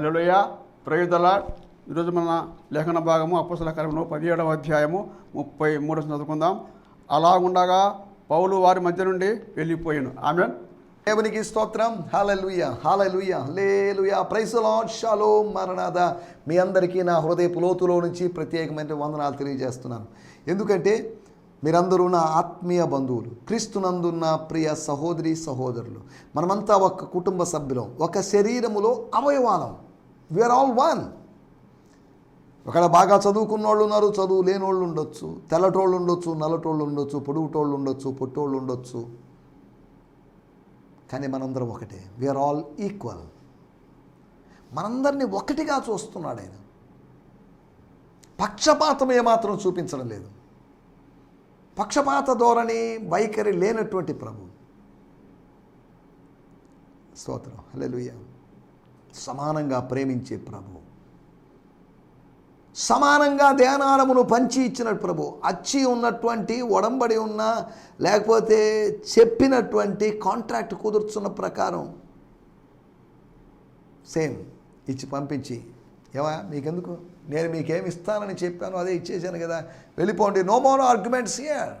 హలోయ ప్రయుధల ఈరోజు మన లేఖన భాగము అప్పసల కార్యము పదిహేడవ అధ్యాయము ముప్పై మూడు చదువుకుందాం. అలా ఉండగా పౌలు వారి మధ్య నుండి వెళ్ళిపోయాను. ఆమె దేవునికి స్తోత్రం. హాలలుయ హాలలుయ లేలుయ ప్రైస్ షాలో మరణాద మీ అందరికీ నా హృదయపు లోతులో నుంచి ప్రత్యేకమైన వందనాలు తెలియజేస్తున్నాను. ఎందుకంటే మీరందరూ నా ఆత్మీయ బంధువులు క్రీస్తునందున్న ప్రియ సహోదరి సహోదరులు. మనమంతా ఒక కుటుంబ సభ్యులం ఒక శరీరములో అవయవాలం. వీఆర్ ఆల్ వన్ ఒకవేళ బాగా చదువుకున్న వాళ్ళు ఉన్నారు చదువు లేని వాళ్ళు ఉండొచ్చు. తెల్లటోళ్ళు ఉండొచ్చు నల్లటోళ్ళు ఉండొచ్చు పొడుగుటోళ్ళు ఉండొచ్చు పొట్టోళ్ళు ఉండొచ్చు. కానీ మనందరం ఒకటే. వీఆర్ ఆల్ ఈక్వల్ మనందరినీ ఒకటిగా చూస్తున్నాడు ఆయన. పక్షపాతం ఏమాత్రం చూపించడం లేదు. పక్షపాత ధోరణి వైఖరి లేనటువంటి ప్రభు. స్తోత్రం. హల్లెలూయా. సమానంగా ప్రేమించే ప్రభు. సమానంగా ధ్యానారమును పంచి ఇచ్చిన ప్రభు. అచ్చి ఉన్నటువంటి ఒడంబడి ఉన్న లేకపోతే చెప్పినటువంటి కాంట్రాక్ట్ కుదుర్చున్న ప్రకారం సేమ్ ఇచ్చి పంపించి. ఏమా? మీకెందుకు? నేను మీకేమి ఇస్తానని చెప్పాను అదే ఇచ్చేసాను కదా. వెళ్ళిపోండి నో మోర్ ఆర్గ్యుమెంట్స్ హియర్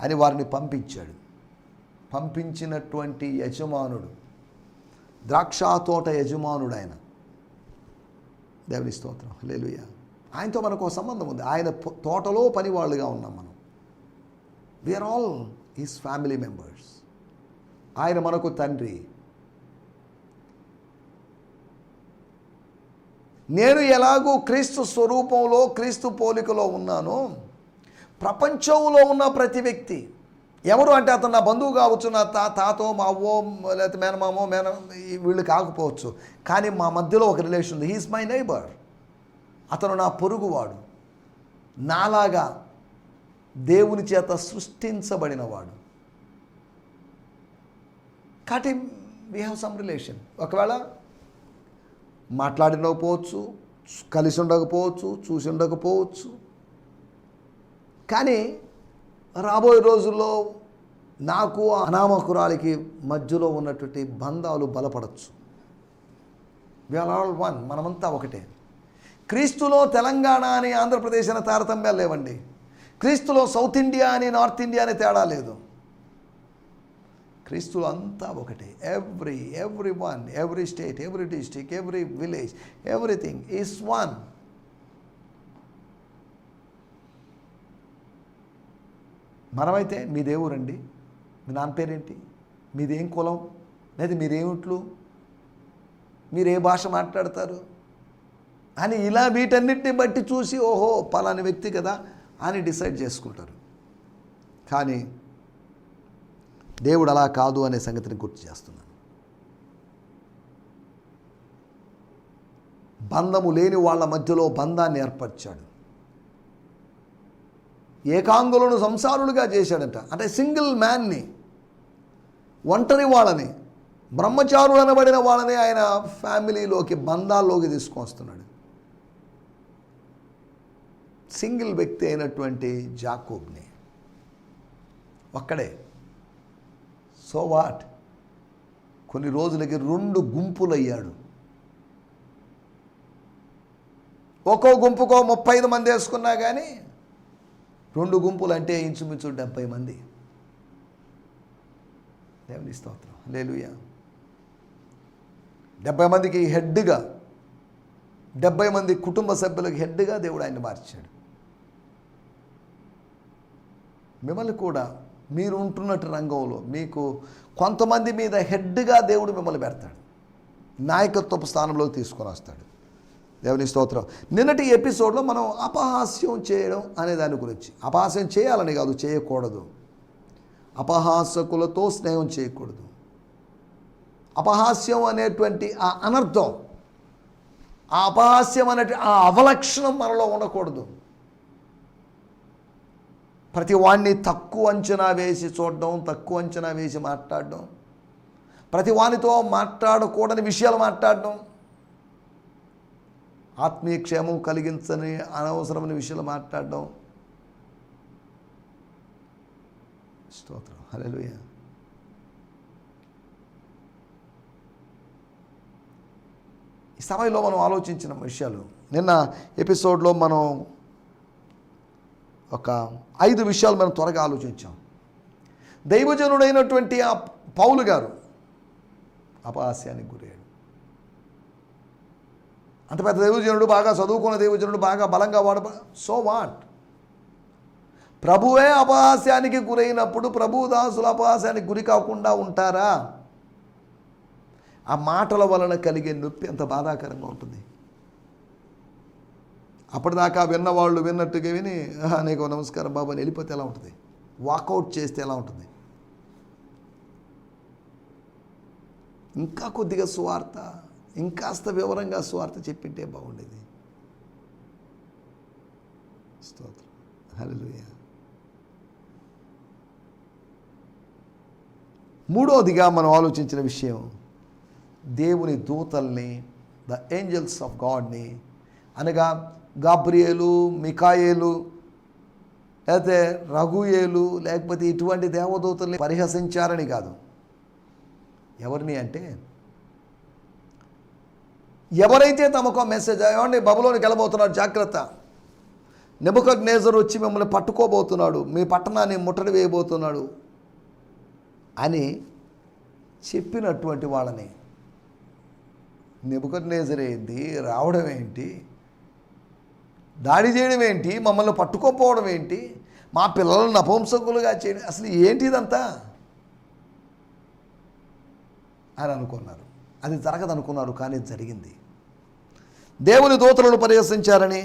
అని వారిని పంపించాడు. పంపించినటువంటి యజమానుడు ద్రాక్ష తోట యజమానుడు ఆయన దేవుని స్తోత్రం. లేలుయ ఆయనతో మనకు సంబంధం ఉంది. ఆయన తోటలో పనివాళ్ళుగా ఉన్నాం మనం. We are all is family members ఆయన మనకు తండ్రి. నేను ఎలాగూ క్రీస్తు స్వరూపంలో క్రీస్తు పోలికలో ఉన్నానో ప్రపంచంలో ఉన్న ప్రతి వ్యక్తి ఎవరు అంటే అతను నా బంధువు కావచ్చు నా తా తాతో మా అవ్వో లేకపోతే మేనమామో మేన ఈ వీళ్ళు కాకపోవచ్చు. కానీ మా మధ్యలో ఒక రిలేషన్ ఉంది. హీస్ మై నైబర్ అతను నా పొరుగువాడు. నాలాగా దేవుని చేత సృష్టించబడినవాడు. కాబట్టి వీ హ్యావ్ సమ్ రిలేషన్ ఒకవేళ మాట్లాడినకపోవచ్చు కలిసి ఉండకపోవచ్చు చూసి ఉండకపోవచ్చు. కానీ రాబోయే రోజుల్లో నాకు అనామకురాలికి మధ్యలో ఉన్నటువంటి బంధాలు బలపడచ్చు. వీఆర్ ఆల్ వన్ మనమంతా ఒకటే. క్రీస్తులో తెలంగాణ అని ఆంధ్రప్రదేశ్ అని తారతమ్యాలు లేవండి. క్రీస్తులో సౌత్ ఇండియా అని నార్త్ ఇండియా అని తేడా లేదు. క్రీస్తులు అంతా ఒకటే. Every every one every state every district every village everything is one మనమైతే మీ దేవురండి మీ నాన్న పేరేంటి మీదేం కులం? లేదా మీరేమిట్లు? మీరు ఏ భాష మాట్లాడతారు? అని ఇలా వీటన్నిటిని బట్టి చూసి ఓహో పలాని వ్యక్తి కదా అని డిసైడ్ చేసుకుంటారు. కానీ దేవుడు అలా కాదు అనే సంగతిని గుర్తు చేస్తున్నాను. బంధము లేని వాళ్ళ మధ్యలో బంధాన్ని ఏర్పరిచాడు. ఏకాంగులను సంసారులుగా చేశాడట. అంటే సింగిల్ మ్యాన్ని ఒంటరి వాళ్ళని బ్రహ్మచారులు అనబడిన వాళ్ళని ఆయన ఫ్యామిలీలోకి బంధాల్లోకి తీసుకొస్తున్నాడు సింగిల్ వ్యక్తి అయినటువంటి జాకోబ్ని. ఒక్కడే. So what? కొన్ని రోజులకి రెండు గుంపులయ్యాడు. ఒక్కో గుంపుకో ముప్పై ఐదు మంది వేసుకున్నా కానీ రెండు గుంపులు అంటే ఇంచుమించు డెబ్బై మంది. దేవుని స్తోత్రం. లేలుయా డెబ్బై మందికి హెడ్గా డెబ్బై మంది కుటుంబ సభ్యులకు హెడ్గా దేవుడు ఆయన మార్చాడు. మిమ్మల్ని కూడా మీరు ఉంటున్నట్టు రంగంలో మీకు కొంతమంది మీద హెడ్గా దేవుడు మిమ్మల్ని పెడతాడు. నాయకత్వపు స్థానంలోకి తీసుకొని వస్తాడు దేవుని స్తోత్రం. నిన్నటి ఎపిసోడ్లో మనం అపహాస్యం చేయడం అనే దాని గురించి. అపహాస్యం చేయాలని కాదు చేయకూడదు. అపహాసకులతో స్నేహం చేయకూడదు. అపహాస్యం అనేటువంటి ఆ అనర్థం ఆ అపహాస్యం అనే ఆ అవలక్షణం మనలో ఉండకూడదు. ప్రతి వాడిని తక్కువ అంచనా వేసి చూడడం తక్కువ అంచనా వేసి మాట్లాడడం ప్రతి వానితో మాట్లాడకూడని విషయాలు మాట్లాడడం ఆత్మీయ క్షేమం కలిగించని అనవసరమైన విషయాలు మాట్లాడడం. స్తోత్రం. హలోయ ఈ సమయంలో మనం ఆలోచించిన విషయాలు. నిన్న ఎపిసోడ్లో మనం ఒక ఐదు విషయాలు మనం త్వరగా ఆలోచించాం. దైవజనుడైనటువంటి ఆ పౌలు గారు అపహాస్యానికి గురయ్యాడు. అంత పెద్ద దైవజనుడు బాగా చదువుకున్న దైవజనుడు బాగా బలంగా వాడ సో వాట్? ప్రభువే అపహాస్యానికి గురైనప్పుడు ప్రభు దాసులు అపహాస్యానికి గురి కాకుండా ఉంటారా? ఆ మాటల వలన కలిగే నొప్పి ఎంత బాధాకరంగా ఉంటుంది. అప్పటిదాకా విన్నవాళ్ళు విన్నట్టుగా విని నీకు నమస్కారం బాబు అని వెళ్ళిపోతే ఎలా ఉంటుంది? వాకౌట్ చేస్తే ఎలా ఉంటుంది? ఇంకా కొద్దిగా సువార్త. ఇంకాస్త వివరంగా సువార్త చెప్పింటే బాగుండేది. స్తోత్రం. హలోయ మూడవదిగా మనం ఆలోచించిన విషయం దేవుని దూతల్ని ద ఏంజల్స్ ఆఫ్ గాడ్ని అనగా గాబ్రియేలు మికాయేలు లేకపోతే రఘుయేలు లేకపోతే ఇటువంటి దేవదూతల్ని పరిహసించారని కాదు. ఎవరిని అంటే ఎవరైతే తమకు మెసేజ్ ఏమండి బబులోనికి వెళ్ళబోతున్నాడు జాగ్రత్త. నెబుకడ్ నేజర్ వచ్చి మిమ్మల్ని పట్టుకోబోతున్నాడు మీ పట్టణాన్ని ముట్టడి వేయబోతున్నాడు అని చెప్పినటువంటి వాళ్ళని నెబుకడ్ నేజర్ ఏంటి రావడం ఏంటి దాడి చేయడం ఏంటి మమ్మల్ని పట్టుకోపోవడం ఏంటి మా పిల్లలను నపుంసకులుగా చేయడం అసలు ఏంటి ఇదంతా అని అనుకున్నారు. అది జరగదనుకున్నారు కానీ జరిగింది. దేవుని దూతలను పరిహసించారని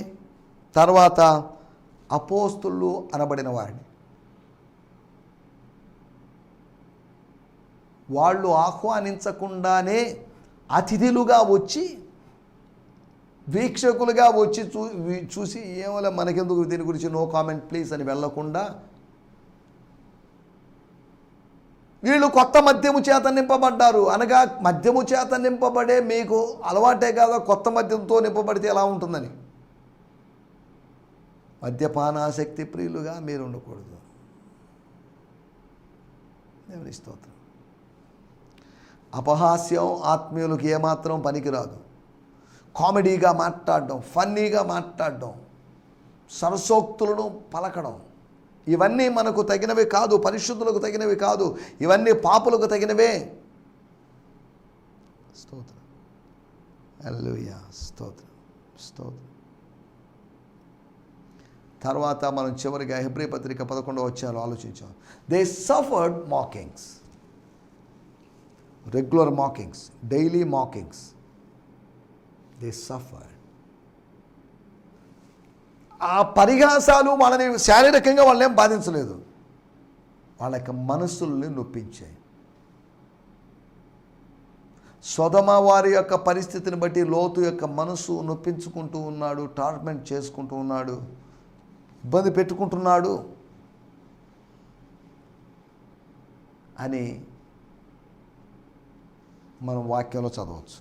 తర్వాత అపోస్తులు అనబడిన వారిని. వాళ్ళు ఆహ్వానించకుండానే అతిథులుగా వచ్చి వీక్షకులుగా వచ్చి చూ చూసి ఏమో మనకెందుకు దీని గురించి నో కామెంట్ ప్లీజ్ అని వెళ్ళకుండా వీళ్ళు కొత్త మద్యము చేత నింపబడ్డారు. అనగా మద్యము చేత నింపబడే మీకు అలవాటే కాదా కొత్త మద్యంతో నింపబడితే ఎలా ఉంటుందని? మద్యపానాసక్తి ప్రియులుగా మీరు ఉండకూడదు దేవుని స్తోత్రం. అపహాస్యం ఆత్మీయులకు ఏమాత్రం పనికిరాదు. కామెడీగా మాట్లాడడం ఫన్నీగా మాట్లాడడం సరసోక్తులను పలకడం ఇవన్నీ మనకు తగినవి కాదు పరిశుద్ధులకు తగినవి కాదు ఇవన్నీ పాపులకు తగినవే. స్తోత్రం. అల్లుయా స్తోత్రం స్తోత్రం. తర్వాత మనం చివరిగా హెబ్రి పత్రిక పదకొండవ వచ్చాలో ఆలోచించాం. They suffered mockings regular mockings daily mockings they suffer ఆ పరిహాసాలు వాళ్ళని శారీరకంగా వాళ్ళేం ఏం బాధించలేదు. వాళ్ళ యొక్క మనస్సుల్ని నొప్పించాయి. సొదమ వారి యొక్క పరిస్థితిని బట్టి లోతు యొక్క మనసు నొప్పించుకుంటూ ఉన్నాడు టార్మెంట్ చేసుకుంటూ ఉన్నాడు ఇబ్బంది పెట్టుకుంటున్నాడు అని మనం వాక్యంలో చదవచ్చు.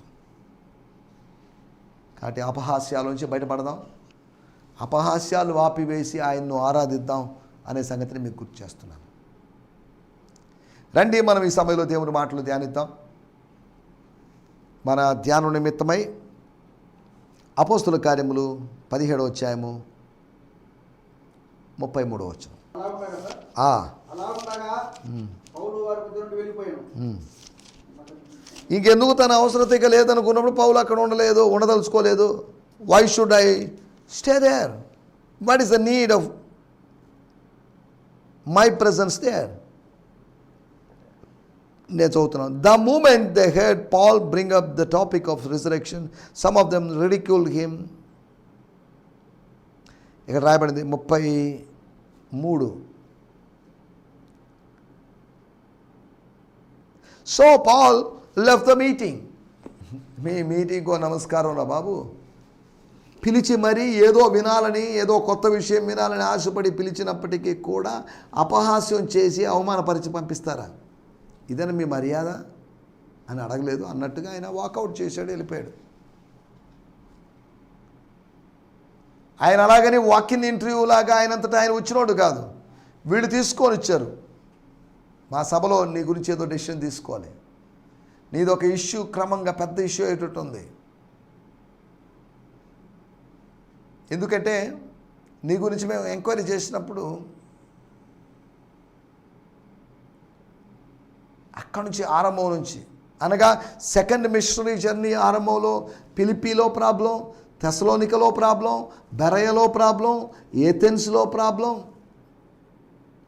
కాబట్టి అపహాస్యాల నుంచి బయటపడదాం. అపహాస్యాలు వాపివేసి ఆయన్ను ఆరాధిద్దాం అనే సంగతిని మీకు గుర్తు చేస్తున్నాను. రండి మనం ఈ సమయంలో దేవుని మాటలు ధ్యానిద్దాం. మన ధ్యానం నిమిత్తమై అపోస్తుల కార్యములు పదిహేడో అధ్యాయము ముప్పై మూడో వచ్చం అలా ఉంటాయి కదా ఆ, అలా ఉండగా పౌలు వారి మధ్య నుండి వెళ్ళిపోయాను ఉమ్. ఇంకెందుకు తన అవసరత ఇక లేదనుకున్నప్పుడు పౌలు అక్కడ ఉండలేదు ఉండదలుచుకోలేదు. Why should I stay there what is the need of my presence there నేను చదువుతున్నాను. The moment the head Paul bring up the topic of resurrection some of them ridicule him ఇక్కడ రాయబడింది ముప్పై మూడు. So Paul left the meeting మీ మీటింగ్కో నమస్కారం రా బాబు. పిలిచి మరీ ఏదో వినాలని ఏదో కొత్త విషయం వినాలని ఆశపడి పిలిచినప్పటికీ కూడా అపహాస్యం చేసి అవమానపరిచి పంపిస్తారా? ఇదని మీ మర్యాద? అని అడగలేదు. అన్నట్టుగా ఆయన వాకౌట్ చేశాడు వెళ్ళిపోయాడు. ఆయన అలాగని వాకిన్ ఇంటర్వ్యూ లాగా ఆయనంతటా ఆయన వచ్చినోడు కాదు. వీళ్ళు తీసుకొని వచ్చారు. మా సభలో నీ గురించి ఏదో డెసిషన్ తీసుకోవాలి. నీదొక ఇష్యూ క్రమంగా పెద్ద ఇష్యూ అయ్యేటట్టు ఉంది ఎందుకంటే నీ గురించి మేము ఎంక్వైరీ చేసినప్పుడు అక్కడి నుంచి ఆరంభం నుంచి అనగా సెకండ్ మిషనరీ జర్నీ ఆరంభంలో పిలిపిలో ప్రాబ్లం తెసలోనికలో ప్రాబ్లం బెరయలో ప్రాబ్లం ఏథెన్స్లో ప్రాబ్లం.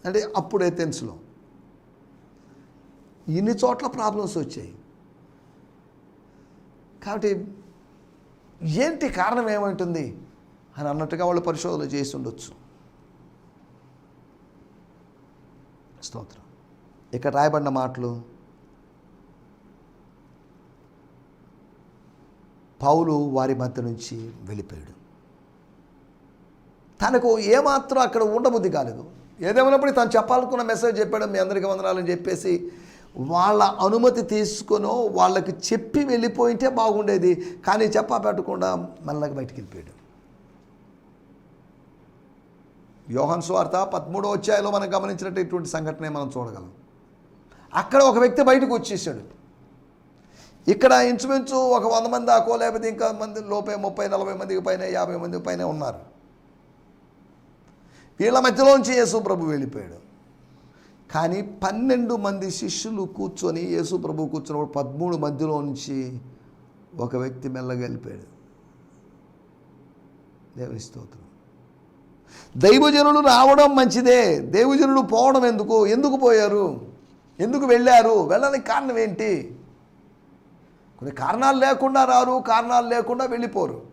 అంటే అప్పుడు ఏథెన్స్లో. ఇన్ని చోట్ల ప్రాబ్లమ్స్ వచ్చాయి. కాబట్టి ఏంటి కారణం ఏమంటుంది? అని అన్నట్టుగా వాళ్ళు పరిశోధన చేసి ఉండొచ్చు స్తోత్రం. ఇక్కడ రాయబడిన మాటలు. పౌలు వారి మధ్య నుంచి వెళ్ళిపోయాడు. తనకు ఏమాత్రం అక్కడ ఉండబుద్ధి కాలేదు. ఏదేమైనప్పుడు తను చెప్పాలనుకున్న మెసేజ్ చెప్పాడు మీ అందరికీ వందనాలని చెప్పేసి వాళ్ళ అనుమతి తీసుకునో వాళ్ళకి చెప్పి వెళ్ళిపోయింటే బాగుండేది. కానీ చెప్పా పెట్టకుండా మెల్లగా బయటికి వెళ్ళిపోయాడు. యోహన్ స్వార్త పదమూడో అధ్యాయంలో మనం గమనించినట్టు ఇటువంటి సంఘటనే మనం చూడగలం. అక్కడ ఒక వ్యక్తి బయటకు వచ్చేసాడు. ఇక్కడ ఇంచుమించు ఒక వంద మంది దాకో లేకపోతే ఇంకా మంది లోపే ముప్పై నలభై మందికి పైన యాభై మందికి పైన ఉన్నారు. వీళ్ళ మధ్యలోంచి యేసు ప్రభు వెళ్ళిపోయాడు. కానీ పన్నెండు మంది శిష్యులు కూర్చొని యేసు ప్రభు కూర్చున్నప్పుడు పదమూడు మధ్యలో నుంచి ఒక వ్యక్తి మెల్లగా వెళ్ళిపోయాడు. దేవుని స్తోత్రం. దైవజనులు రావడం మంచిదే. దైవజనులు పోవడం ఎందుకు? ఎందుకు పోయారు? ఎందుకు వెళ్ళారు? వెళ్ళడానికి కారణం ఏంటి? కొన్ని కారణాలు లేకుండా రారు కారణాలు లేకుండా వెళ్ళిపోరు.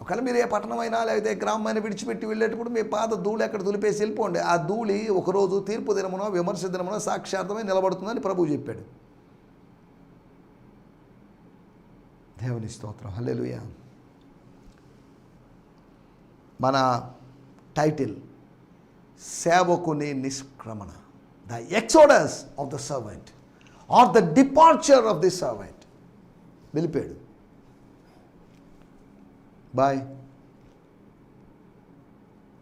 ఒకవేళ మీరు ఏ పట్టణమైనా లేకపోతే గ్రామమైనా విడిచిపెట్టి వెళ్ళేటప్పుడు మీ పాత ధూళి ఎక్కడ దులిపేసి వెళ్ళిపోండి. ఆ ధూళి ఒకరోజు తీర్పు దినమునో విమర్శ దినమునో సాక్షార్థమై నిలబడుతుందని ప్రభువు చెప్పాడు. దేవుని స్తోత్రం. హల్లెలూయ. మన టైటిల్ సేవకుని నిష్క్రమణ. The exodus of the servant or the departure of the servant వెళ్ళిపోయాడు బాయ్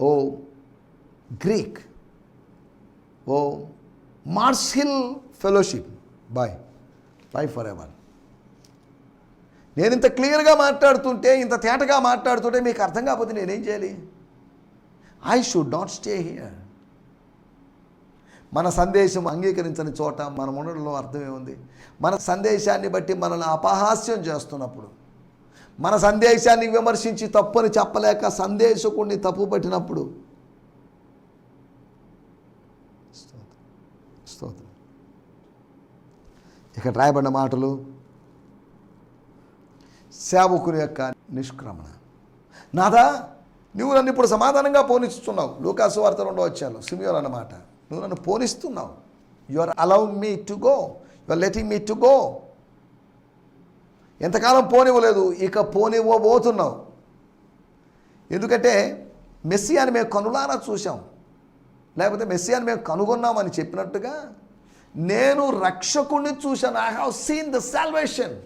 ఓ గ్రీక్ ఓ మార్సిల్ fellowship bye bye for ever నేను ఇంత క్లియర్గా మాట్లాడుతుంటే ఇంత తేటగా మాట్లాడుతుంటే మీకు అర్థం కాకపోతే నేనేం చేయాలి? I should not stay here మన సందేశం అంగీకరించని చోట మనం ఉండడంలో అర్థమేముంది మన సందేశాన్ని బట్టి మనల్ని అపహాస్యం చేస్తున్నప్పుడు మన సందేశాన్ని విమర్శించి తప్పని చెప్పలేక సందేశకుడిని తప్పు పట్టినప్పుడు స్తోత్రం. స్తోత్రం. ఇక్కడ రాయబడిన మాటలు సేవకుని యొక్క నిష్క్రమణ. నాదా నువ్వు నన్ను ఇప్పుడు సమాధానంగా పోనిస్తున్నావు. లూకాసు వార్త రెండో వచ్చాను సిమియోన్ అన్నమాట నువ్వు నన్ను పోనిస్తున్నావు. You are allow me to go you are letting me to go ఎంతకాలం పోనివ్వలేదు ఇక పోనివ్వబోతున్నావు. ఎందుకంటే మెస్సియాని మేము కనులారా చూసాం లేకపోతే మెస్సియాని మేము కనుగొన్నామని చెప్పినట్టుగా నేను రక్షకుణ్ణి చూశాను. I have seen the salvation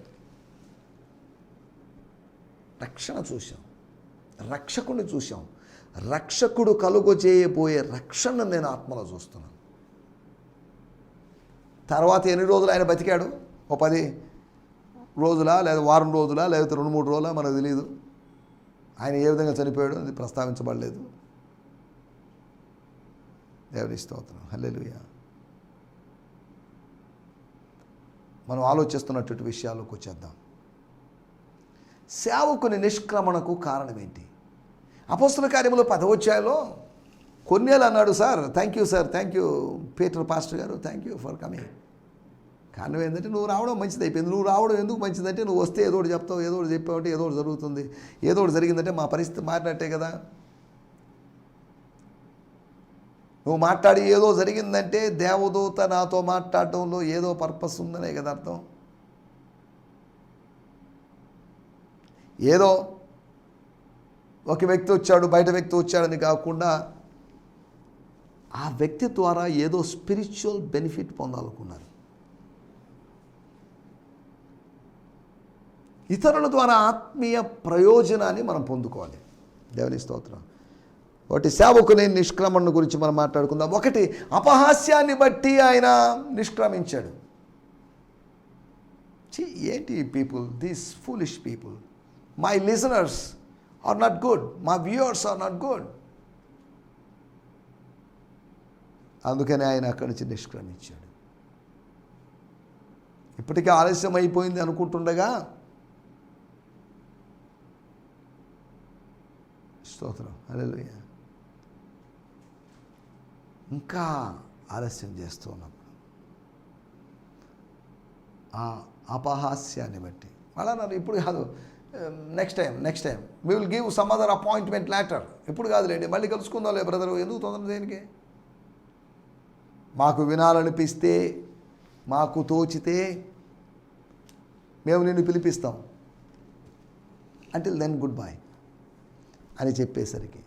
రక్షణ చూశాం. రక్షకుని చూశాం. రక్షకుడు కలుగజేయబోయే రక్షణ నేను ఆత్మలో చూస్తున్నాను. తర్వాత ఎన్ని రోజులు ఆయన బతికాడు? ఓ పది రోజులా లేదా వారం రోజులా లేకపోతే రెండు మూడు రోజులా మనకు తెలియదు ఆయన ఏ విధంగా చనిపోయాడు అది ప్రస్తావించబడలేదు. దేవుని స్తోత్రం. హల్లెలూయా. మనం ఆలోచిస్తున్నటువంటి విషయాల్లోకి వచ్చేద్దాం. సేవకుని నిష్క్రమణకు కారణం ఏంటి అపోస్తుల కార్యములు పదవచ్చాయలో కొన్నేళ్ళు అన్నాడు sir. Thank you sir thank you Peter pastor garu. Thank you for coming కారణం ఏంటంటే నువ్వు రావడం మంచిది అయిపోయింది. నువ్వు రావడం ఎందుకు మంచిదంటే నువ్వు వస్తే ఏదో ఒకటి చెప్తావు ఏదో ఒకటి చెప్పావంటే ఏదో ఒకటి జరుగుతుంది. ఏదో ఒకటి జరిగిందంటే మా పరిస్థితి మారినట్టే కదా. నువ్వు మాట్లాడి ఏదో జరిగిందంటే దేవదూత నాతో మాట్లాడటంలో ఏదో పర్పస్ ఉందనే కదా అర్థం. ఏదో ఒక వ్యక్తి వచ్చాడు బయట వ్యక్తి వచ్చాడని కాకుండా ఆ వ్యక్తి ద్వారా ఏదో స్పిరిచువల్ బెనిఫిట్ పొందాలనుకున్నారు. ఇతరుల ద్వారా ఆత్మీయ ప్రయోజనాన్ని మనం పొందుకోవాలి. దేవుని స్తోత్రం. ఒకటి సేవకుని నిష్క్రమణ గురించి మనం మాట్లాడుకుందాం. ఒకటి అపహాస్యాన్ని బట్టి ఆయన నిష్క్రమించాడు. ఛీ, ఏంటి people these foolish people my listeners are not good మా వ్యూవర్స్ ఆర్ నాట్ గుడ్ అందుకని ఆయన అక్కడి నుంచి నిష్క్రమించాడు ఇప్పటికే ఆలస్యం అయిపోయింది అనుకుంటుండగా స్తోత్రం. అలెలుయ ఇంకా ఆలస్యం చేస్తూ ఉన్నప్పుడు ఆ అపహాస్యాన్ని బట్టి. మళ్ళా నన్ను ఇప్పుడు కాదు next time next time we will give some other appointment letter ఇప్పుడు కాదులేండి మళ్ళీ కలుసుకుందాం లే బ్రదర్ ఎందుకు తొందర దేనికి? మాకు వినాలనిపిస్తే మాకు తోచితే మేము నిన్ను పిలిపిస్తాం. అంటిల్ దెన్ గుడ్ బాయ్ అని చెప్పేసరికి.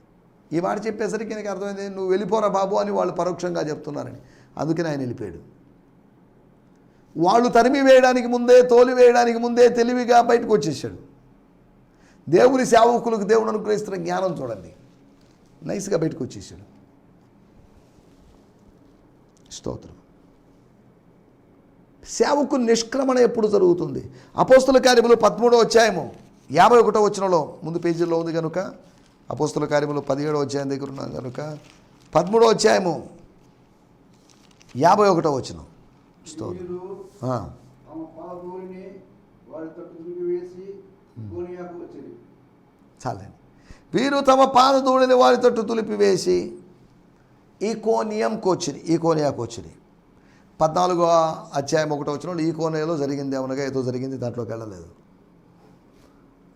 ఈ మాట చెప్పేసరికి నాకు అర్థమైంది నువ్వు వెళ్ళిపోరా బాబు అని వాళ్ళు పరోక్షంగా చెప్తున్నారని. అందుకని ఆయన వెళ్ళిపోయాడు. వాళ్ళు తరిమి వేయడానికి ముందే తోలి వేయడానికి ముందే తెలివిగా బయటకు వచ్చేసాడు. దేవుని సేవకులకు దేవుడు అనుగ్రహిస్తున్న జ్ఞానం చూడండి. నైస్గా బయటకు వచ్చేసాడు. స్తోత్రం. సేవకు నిష్క్రమణ ఎప్పుడు జరుగుతుంది? అపోస్తుల కార్యములు పదమూడో అధ్యాయము యాభై ఒకటో వచనంలో ముందు పేజీలో ఉంది కనుక అపోస్తుల కార్యములు పదిహేడో అధ్యాయం దగ్గర ఉన్నాం కనుక పదమూడో అధ్యాయము యాభై ఒకటో వచనం. స్తోత్రం. వచ్చింది. చాలండి. వీరు తమ పాదధూళిని వారి తట్టు తులిపివేసి ఈ కోనియం కోచిరి ఈ కోనియా కోచిరి. పద్నాలుగో అధ్యాయం ఒకటో వచ్చిన ఈ కోనియాలో జరిగింది ఏమనగా ఏదో జరిగింది దాంట్లోకి వెళ్ళలేదు.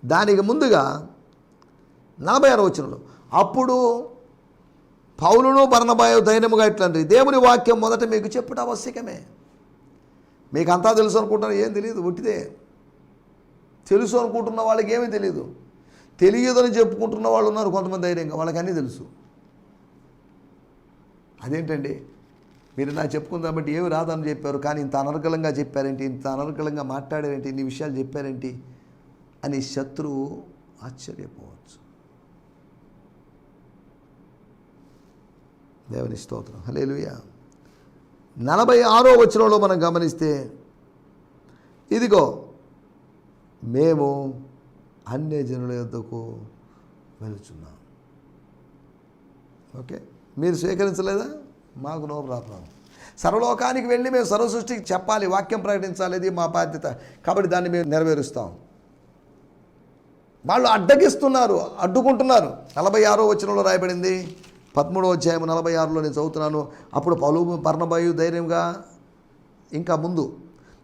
దానికి ముందుగా నలభై ఆరో వచనంలో అప్పుడు పౌలును బర్ణబాయు ధైర్యముగా ఇట్లాంటి దేవుని వాక్యం మొదట మీకు చెప్పుట ఆవశ్యకమే. మీకు అంతా తెలుసు అనుకుంటున్నారు? ఏం తెలియదు ఉట్టిదే. తెలుసు అనుకుంటున్న వాళ్ళకి ఏమీ తెలియదు తెలియదని చెప్పుకుంటున్న వాళ్ళు ఉన్నారు కొంతమంది ధైర్యంగా వాళ్ళకి అన్నీ తెలుసు. అదేంటండి? మీరు నా చెప్పుకుందాం బట్టి ఏమి రాదని చెప్పారు? కానీ ఇంత అనర్గళంగా చెప్పారేంటి? ఇంత అనర్గళంగా మాట్లాడారేంటి? ఇన్ని విషయాలు చెప్పారేంటి? అని శత్రువు ఆశ్చర్యపోవచ్చు. దేవుని స్తోత్రం. హలేలుయా నలభై ఆరో వచనంలో మనం గమనిస్తే ఇదిగో మేము అన్యజనుల యొద్దకు వెళుచున్నాం. ఓకే? మీరు స్వీకరించలేదా? మాకు నోరు రాతున్నాం సర్వలోకానికి వెళ్ళి మేము సర్వసృష్టికి చెప్పాలి వాక్యం ప్రకటించాలి ఇది మా బాధ్యత. కాబట్టి దాన్ని మేము నెరవేరుస్తాం. వాళ్ళు అడ్డగిస్తున్నారు అడ్డుకుంటున్నారు. నలభై ఆరో వచనంలో రాయబడింది పదమూడో అధ్యాయం నలభై ఆరులో నేను చదువుతున్నాను. అప్పుడు పలు పర్ణబాయు ధైర్యంగా ఇంకా ముందు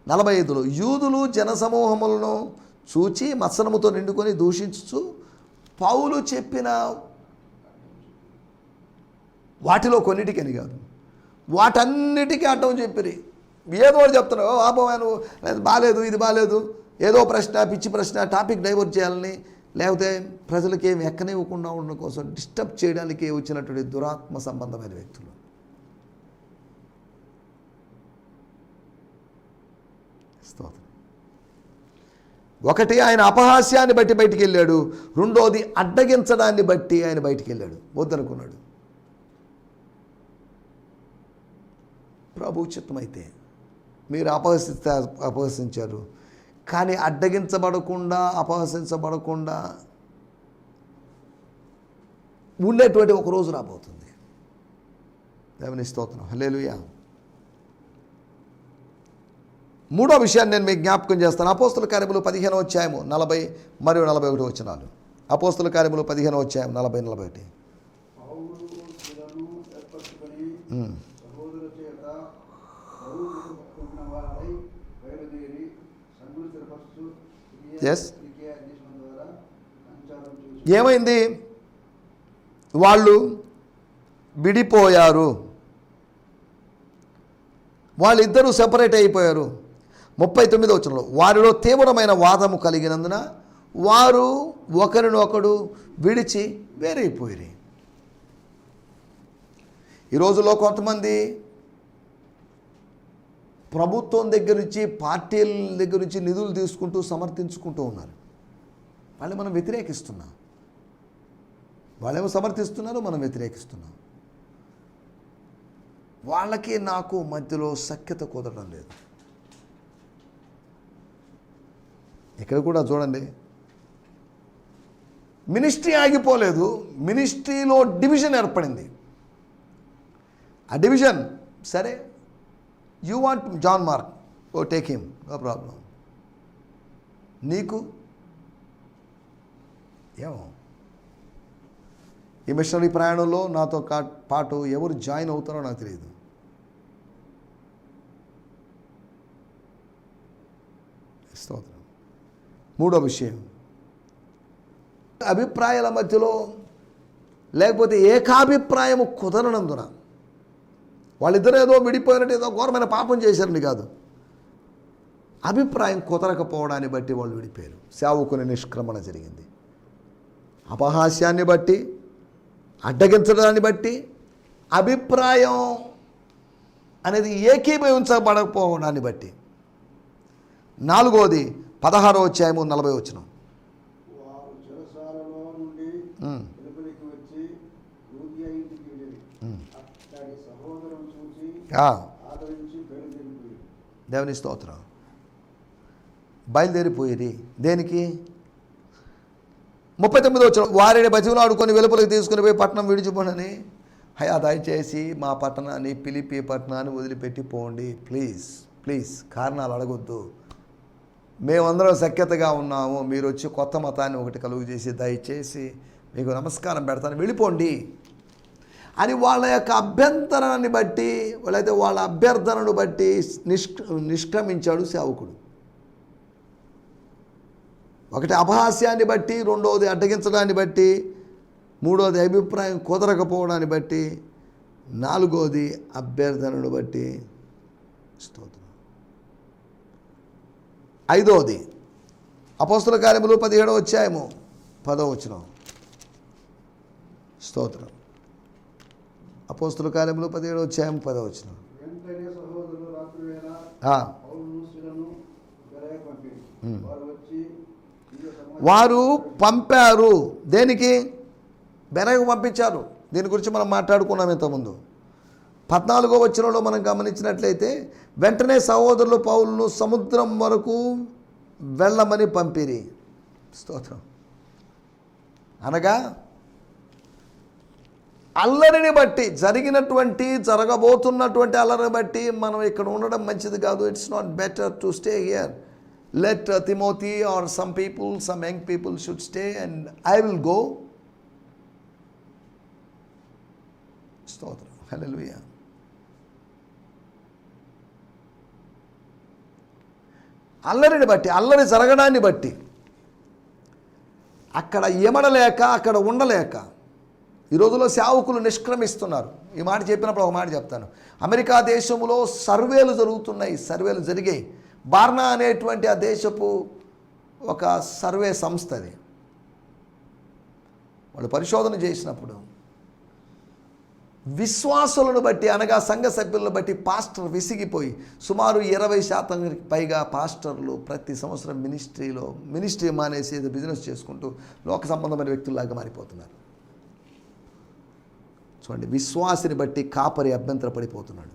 నలభై ఐదులో యూదులు జనసమూహములను చూచి మత్సరముతో నిండుకొని దూషించు పౌలు చెప్పిన వాటిలో కొన్నిటికని కాదు. వాటన్నిటికీ అడ్డం చెప్పిరి. ఏదో చెప్తున్నావు. ఆపమా నువ్వు బాగాలేదు ఇది బాగాలేదు ఏదో ప్రశ్న పిచ్చి ప్రశ్న టాపిక్ డైవర్ట్ చేయాలని. లేకపోతే ప్రజలకి ఏమి ఎక్కనివ్వకుండా ఉండడం కోసం డిస్టర్బ్ చేయడానికి వచ్చినటువంటి దురాత్మ సంబంధమైన వ్యక్తులు. స్తోత్రం. ఒకటి ఆయన అపహాస్యాన్ని బట్టి బయటికి వెళ్ళాడు. రెండోది అడ్డగించడాన్ని బట్టి ఆయన బయటికి వెళ్ళాడు. వద్దనుకున్నాడు ప్రభు చిత్తమైతే మీరు అపహసిస్తే అపహసించారు. కానీ అడ్డగించబడకుండా అపహసించబడకుండా ఉండేటువంటి ఒక రోజు రాబోతుంది. దేవుని స్తోత్రం. హల్లెలూయా. మూడో విషయాన్ని నేను మీకు జ్ఞాపకం చేస్తాను. అపోస్తుల కార్యములు పదిహేను అధ్యాయము నలభై మరియు నలభై ఒకటి వచ్చినాలు అపోస్తుల కార్యములు పదిహేను అధ్యాయం నలభై నలభై ఒకటి. చేసి ఏమైంది? వాళ్ళు విడిపోయారు. వాళ్ళిద్దరూ సెపరేట్ అయిపోయారు. ముప్పై తొమ్మిది వచనంలో వారిలో తీవ్రమైన వాదము కలిగినందున వారు ఒకరినొకడు విడిచి వేరైపోయారు. ఈ రోజులో కొంతమంది ప్రభుత్వం దగ్గర నుంచి పార్టీల దగ్గర నుంచి నిధులు తీసుకుంటూ సమర్థించుకుంటూ ఉన్నారు. వాళ్ళని మనం వ్యతిరేకిస్తున్నాం. వాళ్ళేమో సమర్థిస్తున్నారు మనం వ్యతిరేకిస్తున్నాం. వాళ్ళకి నాకు మధ్యలో సఖ్యత కుదరడం లేదు. ఇక్కడ కూడా చూడండి. మినిస్ట్రీ ఆగిపోలేదు. మినిస్ట్రీలో డివిజన్ ఏర్పడింది. ఆ డివిజన్ సరే you want John Mark oh take him no problem నీకు ఏమో. ఈ మిషనరీ ప్రయాణంలో నాతో కా- పాటు ఎవరు జాయిన్ అవుతారో నాకు తెలియదు. స్తోత్రం. మూడో విషయం. అభిప్రాయాల మధ్యలో లేకపోతే ఏకాభిప్రాయము కుదరనందున వాళ్ళిద్దరూ ఏదో విడిపోయినట్టు ఏదో ఘోరమైన పాపం చేశారని కాదు. అభిప్రాయం కుదరకపోవడాన్ని బట్టి వాళ్ళు విడిపోయారు. సేవకుని నిష్క్రమణ జరిగింది. అపహాస్యాన్ని బట్టి అడ్డగించడాన్ని బట్టి అభిప్రాయం అనేది ఏకీభవించబడకపోవడాన్ని బట్టి. నాలుగోది పదహారో అధ్యాయము నలభై వచ్చిన దేవుని స్తోత్రం. బయలుదేరిపోయేది దేనికి? ముప్పై తొమ్మిది వచ్చిన వారిని బతిమలు ఆడుకొని వెలుపలికి తీసుకుని పోయి పట్టణం విడిచిపోనని. అయ్యా దయచేసి మా పట్టణాన్ని పిలిపి పట్టణాన్ని వదిలిపెట్టి పోండి. Please please. కారణాలు అడగొద్దు. మేమందరం సఖ్యతగా ఉన్నాము. మీరు వచ్చి కొత్త మతాన్ని ఒకటి కలుగు చేసి దయచేసి మీకు నమస్కారం పెడతాను. వెళ్ళిపోండి. అని వాళ్ళ యొక్క అభ్యంతరాన్ని బట్టి లేకపోతే వాళ్ళ అభ్యర్థనను బట్టి నిష్క్ నిష్క్రమించాడు సేవకుడు. ఒకటి అపహాస్యాన్ని బట్టి రెండవది అడ్డగించడాన్ని బట్టి మూడవది అభిప్రాయం కుదరకపోవడాన్ని బట్టి నాలుగోది అభ్యర్థనను బట్టి స్తోత్రం. ఐదవది. అపోస్తుల కార్యములు పదిహేడవ అధ్యాయము పదవ వచనం. స్తోత్రం. అపోస్తుల కార్యములు పదిహేడవ అధ్యాయం పదవ పౌలును శిలను బెరయ పంపిరి. వారు పంపారు. దేనికి? బెనకు పంపించారు. దీని గురించి మనం మాట్లాడుకున్నాం ఇంతకుముందు. పద్నాలుగో వచనంలో మనం గమనించినట్లయితే వెంటనే సహోదరులు పౌలను సముద్రం వరకు వెళ్ళమని పంపిరి. స్తోత్రం. అనగా అల్లరిని బట్టి జరిగినటువంటి జరగబోతున్నటువంటి అల్లరిని బట్టి మనం ఇక్కడ ఉండడం మంచిది కాదు. It's not better to stay here let Timothy or some people some young people should stay and I will go స్తోత్రం. హలో అల్లరిని బట్టి అల్లరి జరగడాన్ని బట్టి. అక్కడ ఎమడలేక అక్కడ ఉండలేక ఈ రోజులో సేవకులు నిష్క్రమిస్తున్నారు. ఈ మాట చెప్పినప్పుడు ఒక మాట చెప్తాను. అమెరికా దేశంలో సర్వేలు జరుగుతున్నాయి సర్వేలు జరిగాయి. బార్నా అనేటువంటి ఆ దేశపు ఒక సర్వే సంస్థ అది వాళ్ళు పరిశోధన చేసినప్పుడు విశ్వాసులను బట్టి అనగా సంఘ సభ్యులను బట్టి పాస్టర్ విసిగిపోయి సుమారు ఇరవై శాతం పైగా పాస్టర్లు ప్రతి సంవత్సరం మినిస్ట్రీలో మినిస్ట్రీ మానేసి ఏదో బిజినెస్ చేసుకుంటూ లోక సంబంధమైన వ్యక్తుల్లాగా మారిపోతున్నారు. చూడండి విశ్వాసిని బట్టి కాపరి అభ్యంతర పడిపోతున్నాడు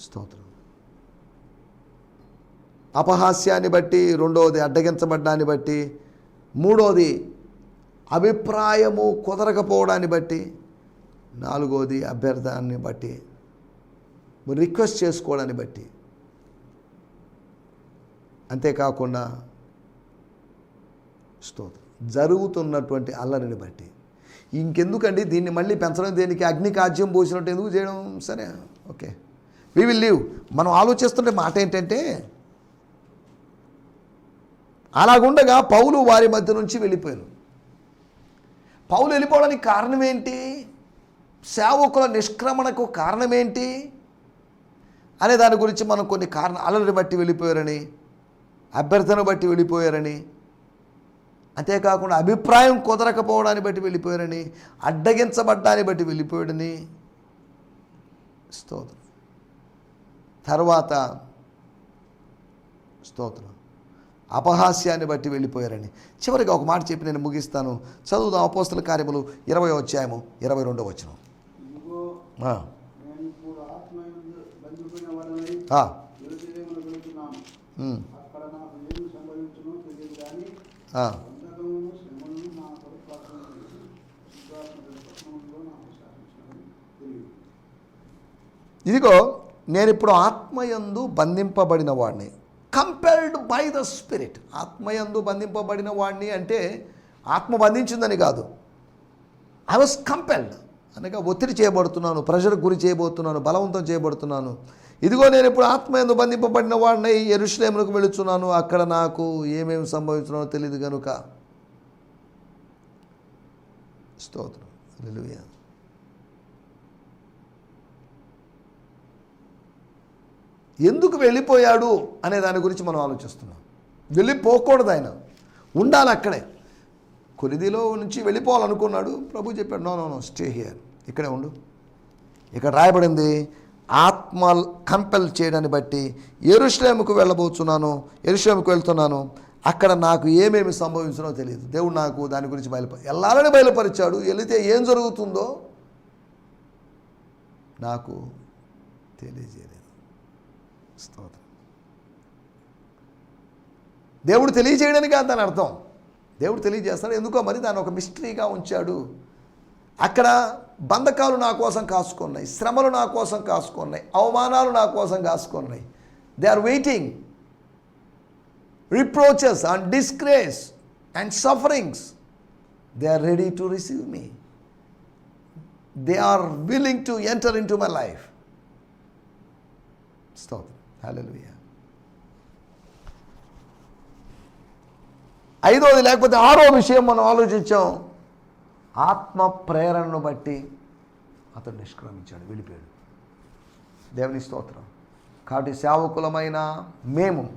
స్తోత్రం. అపహాస్యాన్ని బట్టి రెండవది అడ్డగించబడ్డాన్ని బట్టి మూడోది అభిప్రాయము కుదరకపోవడాన్ని బట్టి నాలుగోది అభ్యర్థాన్ని బట్టి రిక్వెస్ట్ చేసుకోవడాన్ని బట్టి. అంతేకాకుండా స్తోత్రం. జరుగుతున్నటువంటి అల్లరిని బట్టి. ఇంకెందుకండి? దీన్ని మళ్ళీ పెంచడం దేనికి అగ్ని కాజ్యం పోసినట్టు ఎందుకు చేయడం? సరే ఓకే. వి విల్ లీవ్ మనం ఆలోచిస్తుంటే మాట ఏంటంటే అలాగుండగా పౌలు వారి మధ్య నుంచి వెళ్ళిపోయారు. పౌలు వెళ్ళిపోవడానికి కారణం ఏంటి? సేవకుల నిష్క్రమణకు కారణం ఏంటి? అనే దాని గురించి మనం కొన్ని కారణ అలరిని బట్టి వెళ్ళిపోయారని అభ్యర్థన బట్టి వెళ్ళిపోయారని అంతేకాకుండా అభిప్రాయం కుదరకపోవడాన్ని బట్టి వెళ్ళిపోయారని అడ్డగించబడ్డాన్ని బట్టి వెళ్ళిపోయాడని స్తోత్రం. తర్వాత స్తోత్రం. అపహాస్యాన్ని బట్టి వెళ్ళిపోయారని. చివరిగా ఒక మాట చెప్పి నేను ముగిస్తాను. చదువుదాం అపోస్తుల కార్యములు ఇరవై వచ్చాయము ఇరవై రెండో వచ్చిన ఇదిగో నేను ఇప్పుడు ఆత్మయందు బంధింపబడిన వాడిని. Compelled by the spirit. ఆత్మయందు బంధింపబడిన వాడిని అంటే ఆత్మ బంధించిందని కాదు. ఐ వాజ్ కంపెల్డ్ అనగా ఒత్తిడి చేయబడుతున్నాను ప్రెషర్ గురి చేయబోతున్నాను బలవంతం చేయబడుతున్నాను. ఇదిగో నేను ఇప్పుడు ఆత్మయందు బంధింపబడిన వాడిని ఎరుశ్లేములకు వెళుతున్నాను. అక్కడ నాకు ఏమేమి సంభవించినో తెలియదు కనుక స్తోత్రం. ఎందుకు వెళ్ళిపోయాడు అనే దాని గురించి మనం ఆలోచిస్తున్నాం. వెళ్ళిపోకూడదు ఆయన. ఉండాలి అక్కడే. కొలిదిలో నుంచి వెళ్ళిపోవాలనుకున్నాడు. ప్రభు చెప్పాడు no no no stay here ఇక్కడే ఉండు. ఇక్కడ రాయబడింది ఆత్మ కంపెల్ చేయడాన్ని బట్టి ఎరుశ్లేముకు వెళ్ళబోతున్నాను ఎరుశ్లేముకు వెళ్తున్నాను. అక్కడ నాకు ఏమేమి సంభవించినో తెలియదు. దేవుడు నాకు దాని గురించి బయలుపరి వెళ్ళాలని బయలుపరిచాడు. వెళితే ఏం జరుగుతుందో నాకు తెలియజేయలేదు. స్తోత్రం. దేవుడు తెలియజేయడానికి దాని అర్థం. దేవుడు తెలియజేస్తాడు. ఎందుకో మరి దాన్ని ఒక మిస్టరీగా ఉంచాడు. అక్కడ బంధకాలు నా కోసం కాసుకున్నాయి శ్రమలు నా కోసం కాసుకున్నాయి అవమానాలు నా కోసం కాసుకున్నాయి. They are waiting reproaches and disgrace and sufferings they are ready to receive me they are willing to enter in to my life స్తోత్రం హల్లెలూయా. ఐదోది లేకపోతే ఆరో విషయం మనం ఆలోచించాం. ఆత్మ ప్రేరణను బట్టి అతడు నిష్క్రమించాడు వెళ్ళిపోయాడు దేవుని స్తోత్రం. కాబట్టి సేవకులమైన మేము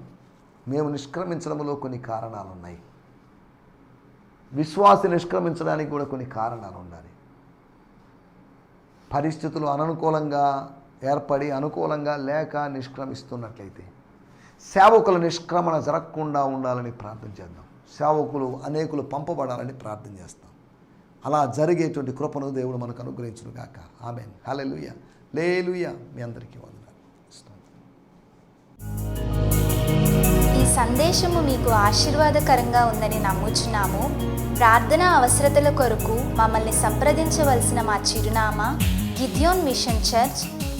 మేము నిష్క్రమించడంలో కొన్ని కారణాలు ఉన్నాయి విశ్వాసి నిష్క్రమించడానికి కూడా కొన్ని కారణాలు ఉండాలి. పరిస్థితులు అననుకూలంగా ఏర్పడి అనుకూలంగా లేక నిష్క్రమిస్తున్నట్లయితే సేవకుల నిష్క్రమణ జరగకుండా ఉండాలని ప్రార్థన చేద్దాం. సేవకులు అనేకులు పంపబడాలని ప్రార్థన చేస్తాం. అలా జరిగేటువంటి కృపను దేవుడు మనకు అనుగ్రహించును గాక. ఆమె హలెలుయ లేలుయ. మీ అందరికీ వందనాలు. ఈ సందేశము మీకు ఆశీర్వాదకరంగా ఉందని నమ్ముచున్నాము. ప్రార్థన అవసరతల కొరకు మమ్మల్ని సంప్రదించవలసిన మా చిరునామా గిద్యోన్ మిషన్ చర్చ్